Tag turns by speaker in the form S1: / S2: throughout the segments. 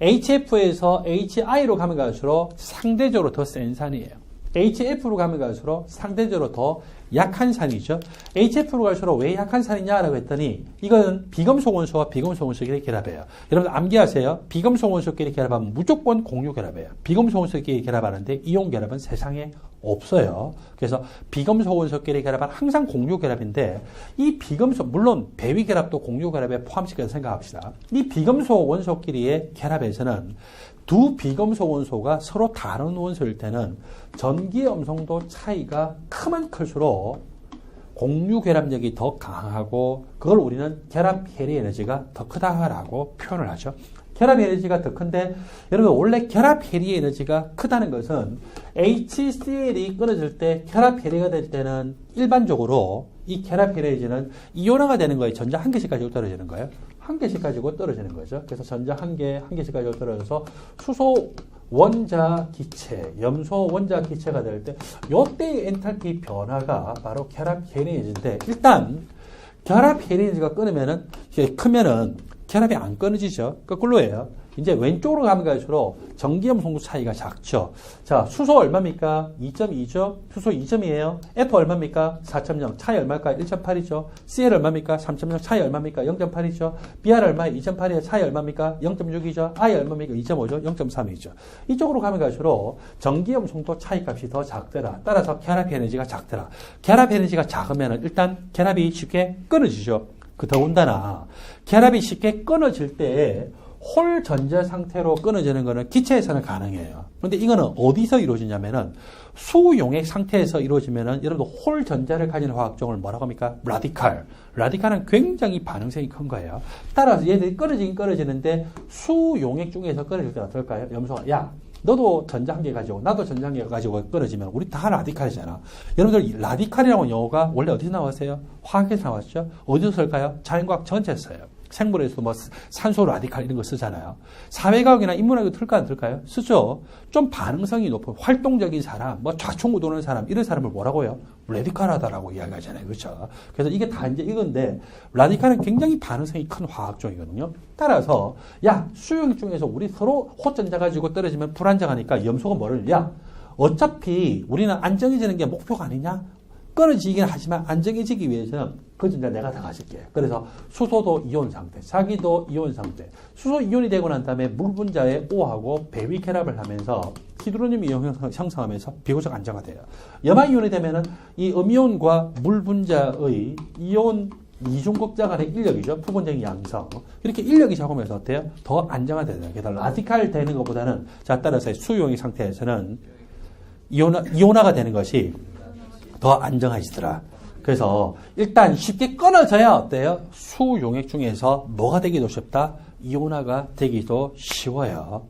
S1: HF에서 HI로 가면 갈수록 상대적으로 더 센 산이에요. HF로 가면 갈수록 상대적으로 더 약한 산이죠. HF로 갈수록 왜 약한 산이냐라고 했더니 이거는 비금속 원소와 비금속 원소끼리 결합해요. 여러분 암기하세요. 비금속 원소끼리 결합하면 무조건 공유 결합해요. 비금속 원소끼리 결합하는데 이온 결합은 세상에 없어요. 그래서 비금속 원소끼리 결합은 항상 공유 결합인데 이 비금속 물론 배위 결합도 공유 결합에 포함시켜서 생각합시다. 이 비금속 원소끼리의 결합에서는 두 비금속 원소가 서로 다른 원소일 때는 전기 음성도 차이가 크면 클수록 공유 결합력이 더 강하고 그걸 우리는 결합 해리 에너지가 더 크다라고 표현을 하죠. 결합 에너지가 더 큰데 여러분 원래 결합 해리 에너지가 크다는 것은 HCl이 끊어질 때 결합 해리가 될 때는 일반적으로 이 결합 해리 에너지는 이온화가 되는 거예요. 전자 한 개씩 가지고 떨어지는 거예요. 한 개씩 가지고 떨어지는 거죠. 그래서 전자 한 개, 한 개씩 가지고 떨어져서 수소 원자 기체, 염소 원자 기체가 될 때, 요때의 엔탈피 변화가 바로 결합 해리에너지인데, 일단, 결합 해리에너지가 끊으면은, 크면은, 결합이 안 끊어지죠. 거꾸로 예요. 이제 왼쪽으로 가면 갈수록 전기염 송도 차이가 작죠. 자, 수소 얼마입니까? 2.2죠. 수소 2점이에요. F 얼마입니까? 4.0. 차이 얼마일까? 1.8이죠. CL 얼마입니까? 3.0. 차이 얼마입니까? 0.8이죠. BR 얼마에 2.8이에요. 차이 얼마입니까? 0.6이죠. I 얼마입니까? 2.5죠. 0.3이죠. 이쪽으로 가면 갈수록 전기염 송도 차이 값이 더 작더라. 따라서 결합 에너지가 작더라. 결합 에너지가 작으면 일단 결합이 쉽게 끊어지죠. 그 더군다나 결합이 쉽게 끊어질 때 홀 전자 상태로 끊어지는 것은 기체에서는 가능해요. 그런데 이거는 어디서 이루어지냐면은 수용액 상태에서 이루어지면은 여러분들 홀 전자를 가진 화학종을 뭐라고 합니까? 라디칼. 라디칼은 굉장히 반응성이 큰 거예요. 따라서 얘들이 끊어지긴 끊어지는데 수용액 중에서 끊어질 때 어떨까요? 염소가 야 너도 전자 한 개 가지고 나도 전자 한 개 가지고 끊어지면 우리 다 라디칼이잖아. 여러분들 라디칼이라고 영어가 원래 어디서 나왔어요? 화학에서 나왔죠. 어디서 쓸까요? 자연과학 전체에서 써요. 생물에서 뭐 산소 라디칼 이런 거 쓰잖아요. 사회과학이나 인문학이 틀까 안 틀까요? 쓰죠. 좀 반응성이 높은 활동적인 사람, 뭐 좌충우 도는 사람 이런 사람을 뭐라고요? 라디칼하다라고 이야기하잖아요. 그렇죠? 그래서 이게 다 이제 이건데 라디칼은 굉장히 반응성이 큰 화학종이거든요. 따라서 야 수용 중에서 우리 서로 호전자 가지고 떨어지면 불안정하니까 염소가 뭐를 야 어차피 우리는 안정해지는 게 목표가 아니냐? 끊어지긴 하지만 안정해지기 위해서는 그 전자 내가 다 가질게. 그래서 수소도 이온 상태, 자기도 이온 상태. 수소 이온이 되고 난 다음에 물 분자에 O하고 배위 결합을 하면서 히드로늄 이온 형성하면서 비교적 안정화돼요. 염화 이온이 되면은 이 음이온과 물 분자의 이온 이중극자 간의 인력이죠. 부분적인 양성. 이렇게 인력이 작으면서 어때요? 더 안정화되는 게 라디칼 되는 것보다는 자 따라서 수용의 상태에서는 이온화, 이온화가 되는 것이 더 안정해지더라. 그래서 일단 쉽게 끊어져야 어때요? 수용액 중에서 뭐가 되기도 쉽다? 이온화가 되기도 쉬워요.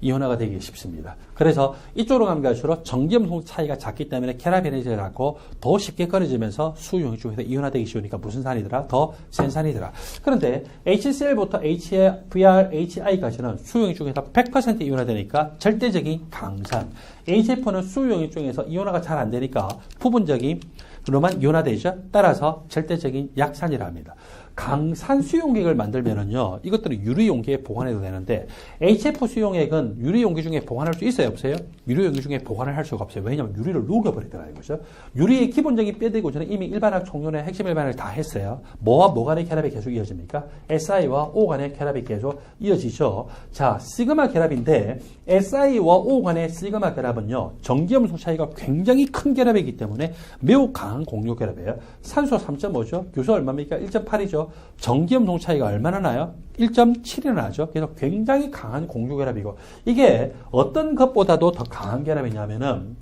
S1: 이온화가 되기 쉽습니다. 그래서 이쪽으로 가면 갈수록 전기염소 차이가 작기 때문에 작고 더 쉽게 끊어지면서 수용액 중에서 이온화되기 쉬우니까 무슨 산이더라? 더 센 산이더라. 그런데 HCl부터 HVR, HI까지는 수용액 중에서 100% 이온화되니까 절대적인 강산. HF는 수용액 중에서 이온화가 잘 안 되니까 부분적인 로만 이온화되죠. 따라서 절대적인 약산이라 합니다. 강산 수용액을 만들면은요, 이것들은 유리 용기에 보관해도 되는데, HF 수용액은 유리 용기 중에 보관할 수 있어요, 없어요? 유리 용기 중에 보관을 할 수가 없어요. 왜냐하면 유리를 녹여버리더라 이거죠. 유리의 기본적인 뼈대고 저는 이미 일반학 총론의 핵심 일반을 다 했어요. 뭐와 뭐 간의 결합이 계속 이어집니까? SI와 O 간의 결합이 계속 이어지죠. 자, 시그마 결합인데, SI와 O 간의 시그마 결합은요, 전기염소 차이가 굉장히 큰 결합이기 때문에 매우 강한 공유 결합이에요. 산소 3.5죠. 교수 얼마입니까? 1.8이죠. 전기염소 차이가 얼마나 나요? 1.7이나 나죠. 그래서 굉장히 강한 공유 결합이고 이게 어떤 것보다도 더 강한 결합이냐면은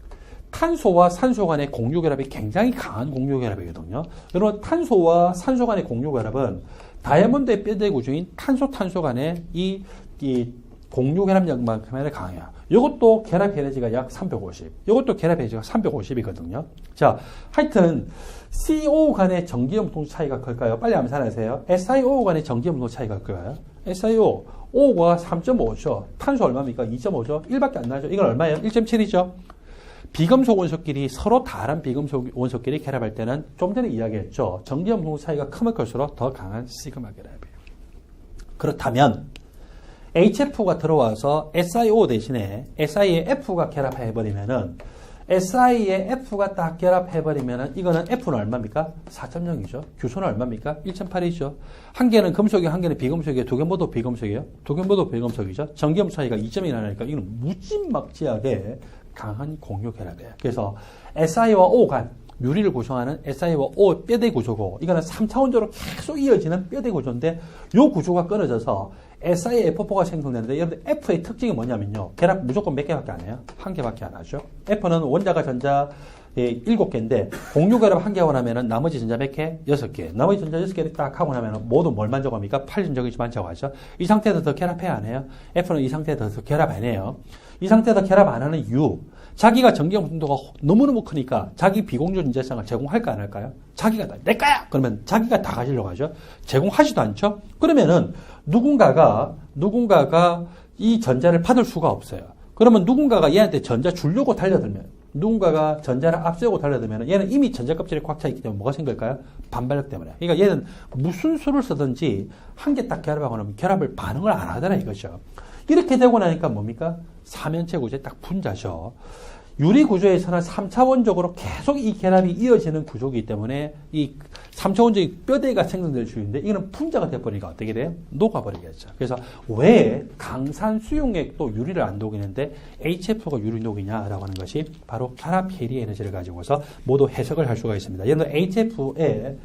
S1: 탄소와 산소 간의 공유 결합이 굉장히 강한 공유 결합이거든요. 여러분 탄소와 산소 간의 공유 결합은 다이아몬드의 뼈대 구조인 탄소 탄소 간의 이, 이 공유 결합력만큼이나 강해요. 이것도 결합 에너지가 약 350. 이것도 결합 에너지가 350이거든요. 자, 하여튼 CO 간의 전기염통 차이가 클까요? 빨리 암산하세요. SiO 간의 전기염통 차이가 클까요? SiO, O가 3.5죠. 탄소 얼마입니까? 2.5죠. 1밖에 안 나죠. 이건 얼마예요? 1.7이죠. 비금속 원소끼리 서로 다른 비금속 원소끼리 결합할 때는 좀 전에 이야기했죠. 전기염통 차이가 크면 클수록 더 강한 시그마 결합이에요. 그렇다면 HF가 들어와서 SiO 대신에 Si에 F가 결합해버리면은 SI에 F가 딱 결합해버리면은 이거는 F는 얼마입니까? 4.0이죠. 규소는 얼마입니까? 1.8이죠. 한 개는 금속이고 한 개는 비금속이에요. 두 개 모두 비금속이에요. 두 개 모두 비금속이죠. 전기음 차이가 2점이 나니까 이거는 무지막지하게 강한 공유 결합이에요. 그래서 Si와 O가 유리를 구성하는 Si와 O 뼈대 구조고 이거는 3차원적으로 계속 이어지는 뼈대 구조인데 이 구조가 끊어져서 SI F4가 생성되는데 여러분들 F의 특징이 뭐냐면요. 결합 무조건 몇 개밖에 안 해요. 한 개밖에 안 하죠. F는 원자가 전자 예, 7개인데 공유 결합 한 개 하고 나면은 나머지 전자 몇 개? 6개. 나머지 전자 6개를 딱 하고 나면은 모두 뭘 만족합니까? 8전적이 만족하죠. 이 상태에서 더 결합해야 안 해요? F는 이 상태에서 더 결합 안 해요. 이 상태에서 결합 안 하는 이유. 자기가 전기용 정도가 너무너무 크니까 자기 비공유 인재성을 제공할까 안 할까요? 자기가 다, 내 거야! 그러면 자기가 다 가지려고 하죠. 제공하지도 않죠? 그러면은 누군가가, 누군가가 이 전자를 받을 수가 없어요. 그러면 누군가가 얘한테 전자 주려고 달려들면, 누군가가 전자를 앞세우고 달려들면 얘는 이미 전자 껍질이 꽉 차 있기 때문에 뭐가 생길까요? 반발력 때문에. 그러니까 얘는 무슨 수를 쓰든지 한 개 딱 결합하고 나면 결합을 반응을 안 하더라 이거죠. 이렇게 되고 나니까 뭡니까? 사면체 구조에 딱 분자죠. 유리 구조에서는 3차원적으로 계속 이 결합이 이어지는 구조이기 때문에 이 3차원적인 뼈대가 생성될 수 있는데 이거는 분자가 돼버리니까 어떻게 돼요? 녹아버리겠죠. 그래서 왜 강산 수용액도 유리를 안 녹이는데 HF가 유리 녹이냐라고 하는 것이 바로 해리 에너지를 가지고서 모두 해석을 할 수가 있습니다. 예를 들어 HF에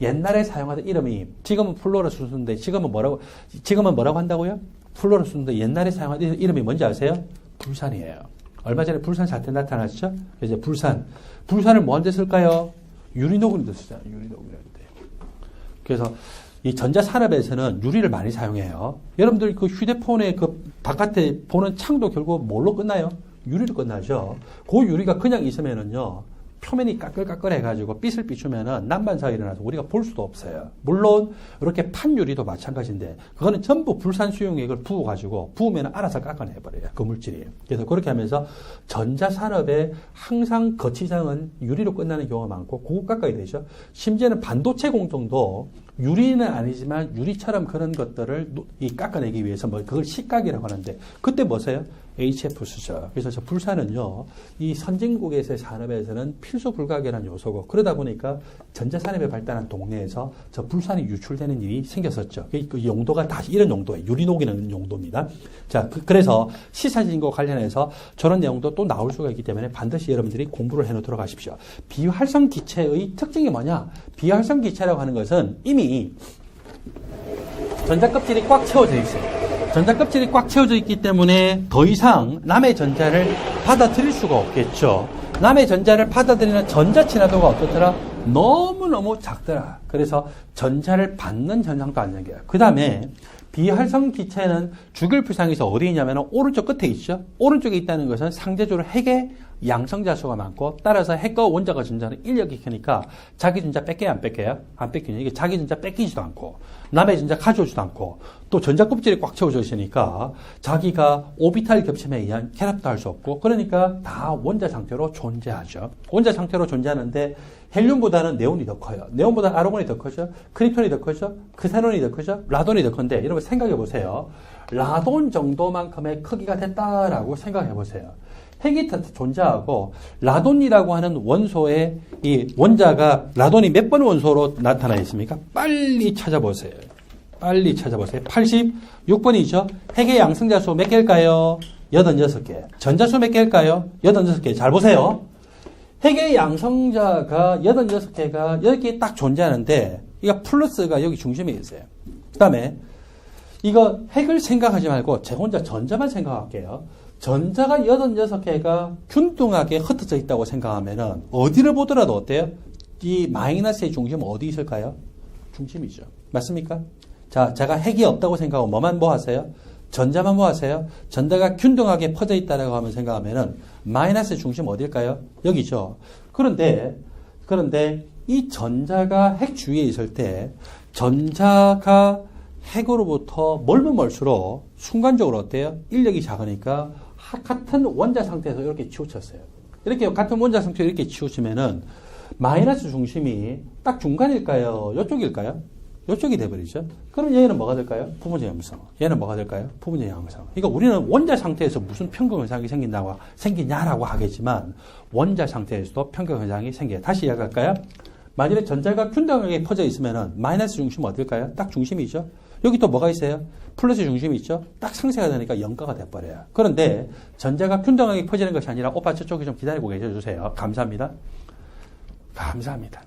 S1: 옛날에 사용하던 이름이 지금은 플로러스인데 지금은 뭐라고 지금은 뭐라고 한다고요? 플로러스인데 옛날에 사용하던 이름이 뭔지 아세요? 불산이에요. 얼마 전에 불산 사태 나타났죠? 이제 불산. 불산을 뭐한테 쓸까요? 유리녹은데 쓰잖아요. 유리녹은데. 그래서 이 전자산업에서는 유리를 많이 사용해요. 여러분들 그 휴대폰에 그 바깥에 보는 창도 결국 뭘로 끝나요? 유리로 끝나죠. 그 유리가 그냥 있으면은요. 표면이 까끌까끌해가지고 빛을 비추면은 난반사가 일어나서 우리가 볼 수도 없어요. 물론 이렇게 판유리도 마찬가지인데 그거는 전부 불산 수용액을 부어가지고 부으면 알아서 깎아내버려요. 그 물질이. 그래서 그렇게 하면서 전자산업에 항상 거치장은 유리로 끝나는 경우가 많고 그거 깎아야 되죠. 심지어는 반도체 공정도 유리는 아니지만 유리처럼 그런 것들을 이 깎아내기 위해서 뭐 그걸 식각이라고 하는데 그때 뭐세요? HF 수죠. 그래서 저 불사는요, 이 선진국에서의 산업에서는 필수 불가결한 요소고, 그러다 보니까 전자산업이 발달한 동네에서 저 불산이 유출되는 일이 생겼었죠. 그, 그 용도가 다 이런 용도예요. 유리녹이는 용도입니다. 자, 그, 래서 시사진과 관련해서 저런 내용도 또 나올 수가 있기 때문에 반드시 여러분들이 공부를 해 놓도록 하십시오. 비활성 기체의 특징이 뭐냐? 비활성 기체라고 하는 것은 이미 전자 껍질이 꽉 채워져 있어요. 전자 껍질이 꽉 채워져 있기 때문에 더 이상 남의 전자를 받아들일 수가 없겠죠. 남의 전자를 받아들이는 전자 친화도가 어떻더라? 너무너무 작더라. 그래서 전자를 받는 현상도 안 생겨요. 그 다음에 비활성 기체는 주결부상에서 어디 있냐면 오른쪽 끝에 있죠. 오른쪽에 있다는 것은 상대적으로 핵의 양성자수가 많고 따라서 핵과 원자가 전자는 인력이 크니까 자기 전자 뺏겨야 안 뺏겨요? 안 뺏기냐. 이게 자기 전자 뺏기지도 않고 남의 전자 가져오지도 않고 또 전자 껍질이 꽉 채워져 있으니까 자기가 오비탈 겹침에 의한 결합도 할 수 없고 그러니까 다 원자 상태로 존재하죠. 원자 상태로 존재하는데 헬륨보다는 네온이 더 커요. 네온보다 아르곤이 더 크죠. 크립톤이 더 크죠. 크세논이 더 크죠. 라돈이 더 큰데 여러분 생각해 보세요. 라돈 정도만큼의 크기가 됐다라고 생각해 보세요. 핵이 존재하고 라돈이라고 하는 원소의 이 원자가 라돈이 몇 번 원소로 나타나 있습니까? 빨리 찾아보세요. 빨리 찾아보세요. 86번이죠. 핵의 양성자 수 몇 개일까요? 86개. 전자수 몇 개일까요? 86개. 잘 보세요. 핵의 양성자가 86개가 여기 딱 존재하는데 이거 플러스가 여기 중심에 있어요. 그 다음에 이거 핵을 생각하지 말고 제 혼자 전자만 생각할게요. 전자가 86개가 균등하게 흩어져 있다고 생각하면은 어디를 보더라도 어때요? 이 마이너스의 중심은 어디 있을까요? 중심이죠. 맞습니까? 자, 제가 핵이 없다고 생각하고 뭐만 뭐 하세요? 전자만 뭐 하세요? 전자가 균등하게 퍼져 있다라고 하면 생각하면은 마이너스 중심 어딜까요? 여기죠. 그런데 그런데 이 전자가 핵 주위에 있을 때 전자가 핵으로부터 멀면 멀수록 순간적으로 어때요? 인력이 작으니까 같은 원자 상태에서 이렇게 치우쳤어요. 이렇게 같은 원자 상태에 이렇게 치우치면은 마이너스 중심이 딱 중간일까요? 이쪽일까요? 이쪽이 돼버리죠. 그럼 얘는 뭐가 될까요? 부분적 양성. 얘는 뭐가 될까요? 부분적 양성. 그러니까 우리는 원자 상태에서 무슨 평경 현상이 생긴다고 생기냐라고 하겠지만 원자 상태에서도 평경 현상이 생겨요. 다시 이야기할까요? 만일에 전자가 균등하게 퍼져 있으면은 마이너스 중심은 어딜까요? 딱 중심이죠. 여기 또 뭐가 있어요? 플러스 중심이 있죠? 딱 상쇄가 되니까 영가가 돼버려요. 그런데 전자가 균등하게 퍼지는 것이 아니라 오빠 저쪽에 좀 기다리고 계셔주세요. 감사합니다. 감사합니다.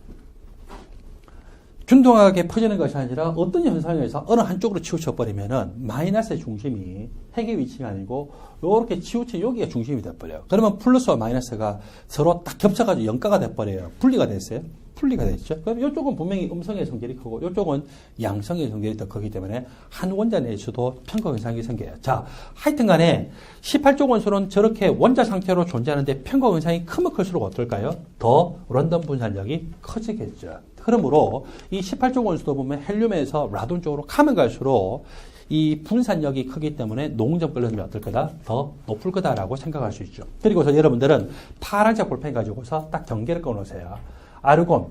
S1: 균등하게 퍼지는 것이 아니라 어떤 현상에서 어느 한쪽으로 치우쳐 버리면은 마이너스의 중심이 핵의 위치가 아니고 이렇게 치우쳐 여기가 중심이 돼 버려요. 그러면 플러스와 마이너스가 서로 딱 겹쳐 가지고 영가가 돼 버려요. 분리가 됐어요. 분리가 됐죠. 그럼 이쪽은 분명히 음성의 성질이 크고 이쪽은 양성의 성질이 더 크기 때문에 한 원자 내에서도 평가 현상이 생겨요. 자, 하여튼 간에 18조 원소는 저렇게 원자 상태로 존재하는데 평가 현상이 크면 클수록 어떨까요? 더 런던 분산력이 커지겠죠. 그러므로 이 18조 원소도 보면 헬륨에서 라돈 쪽으로 가면 갈수록 이 분산력이 크기 때문에 농접 걸림이 어떨 거다? 더 높을 거다라고 생각할 수 있죠. 그리고서 여러분들은 파란색 볼펜 가지고서 딱 경계를 꺼놓으세요. 아르곤,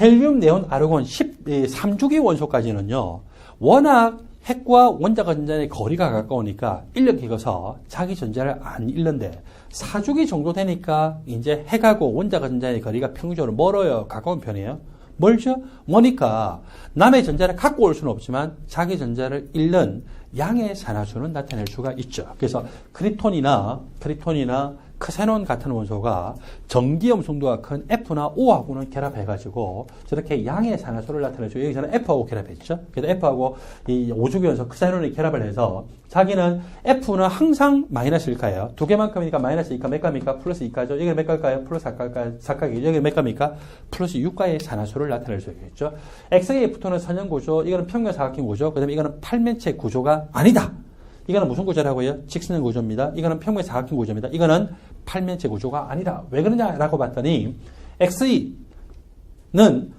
S1: 헬륨, 네온, 아르곤 13주기 원소까지는요. 워낙 핵과 원자가 전자의 거리가 가까우니까 인력 익어서 자기 전자를 안 잃는데 4주기 정도 되니까 이제 핵하고 원자가 전자의 거리가 평균적으로 멀어요. 가까운 편이에요. 멀죠? 뭐니까 남의 전자를 갖고 올 수는 없지만 자기 전자를 잃는 양의 산화수는 나타낼 수가 있죠. 그래서 크리톤이나 크리톤이나 크세논 같은 원소가 전기염 성도가 큰 F나 O하고는 결합해가지고 저렇게 양의 산화수를 나타내죠. 여기 저는 F하고 결합했죠. 그래서 F하고 이 오주기 원소 크세논이 결합을 해서 자기는 F는 항상 마이너스일 까요? 두 개만큼이니까 마이너스 2가 몇 가입니까? 플러스 2가죠. 여기는 몇 가일까요? 플러스 4가일까요? 4가이죠. 여기는 몇 가입니까? 플러스 6가의 산화수를 나타낼 수 있겠죠. XAF2는 선형 구조, 이거는 평면 사각형 구조, 그 다음에 이거는 팔면체 구조가 아니다. 이거는 무슨 구조라고요? 직선형 구조입니다. 이거는 평면 사각형 구조입니다. 이거는 팔면체 구조가 아니다. 왜 그러냐라고 봤더니 XE는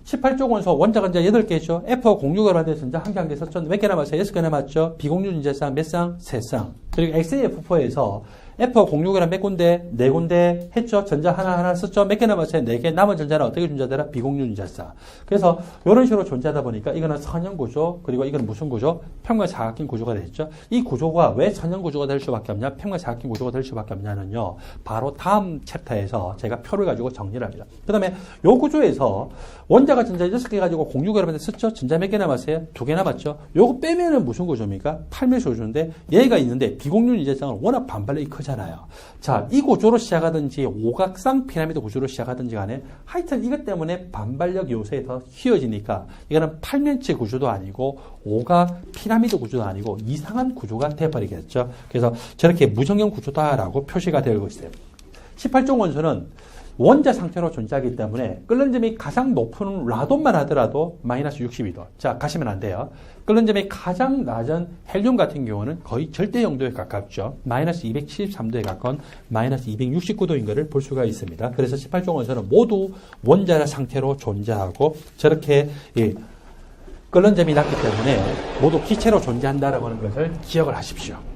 S1: 18조 원소 원자 건자 8개죠. F와 공유가 하는 전자 한 개 한 개 썼죠. 몇 개 남았어요? 6개 남았죠. 비공유 전자쌍 몇 쌍? 3쌍. 그리고 XAF4에서 F와 공유가 몇 군데? 네 군데 했죠. 전자 하나하나 썼죠. 몇 개 남았어요? 네 개. 남은 전자는 어떻게 존재하더라? 비공유 전자쌍. 그래서 이런 식으로 존재하다 보니까 이거는 선형 구조, 그리고 이거는 무슨 구조? 평면 사각형 구조가 됐죠. 이 구조가 왜 선형 구조가 될 수밖에 없냐? 평면 사각형 구조가 될 수밖에 없냐는요. 바로 다음 챕터에서 제가 표를 가지고 정리를 합니다. 그 다음에 요 구조에서 원자가 전자 6개 가지고 공유 결합한테 썼죠. 전자 몇 개 남았어요? 두 개 남았죠. 요거 빼면은 무슨 구조입니까? 팔면수 구조인데 얘가 있는데 비공유 인자쌍은 워낙 반발력이 크 잖아요. 자, 이 구조로 시작하든지 오각상 피라미드 구조로 시작하든지 간에 하여튼 이것 때문에 반발력 요소에 더 휘어지니까 이거는 팔면체 구조도 아니고 오각 피라미드 구조도 아니고 이상한 구조가 돼버리겠죠. 그래서 저렇게 무정형 구조다라고 표시가 되고 있어요. 18종 원소는 원자 상태로 존재하기 때문에 끓는 점이 가장 높은 라돈만 하더라도 마이너스 62도. 자, 가시면 안 돼요. 끓는 점이 가장 낮은 헬륨 같은 경우는 거의 절대 영도에 가깝죠. 마이너스 273도에 가까운 마이너스 269도인 것을 볼 수가 있습니다. 그래서 18종 원소는 모두 원자 상태로 존재하고 저렇게 예, 끓는 점이 낮기 때문에 모두 기체로 존재한다라고 하는 것을 기억을 하십시오.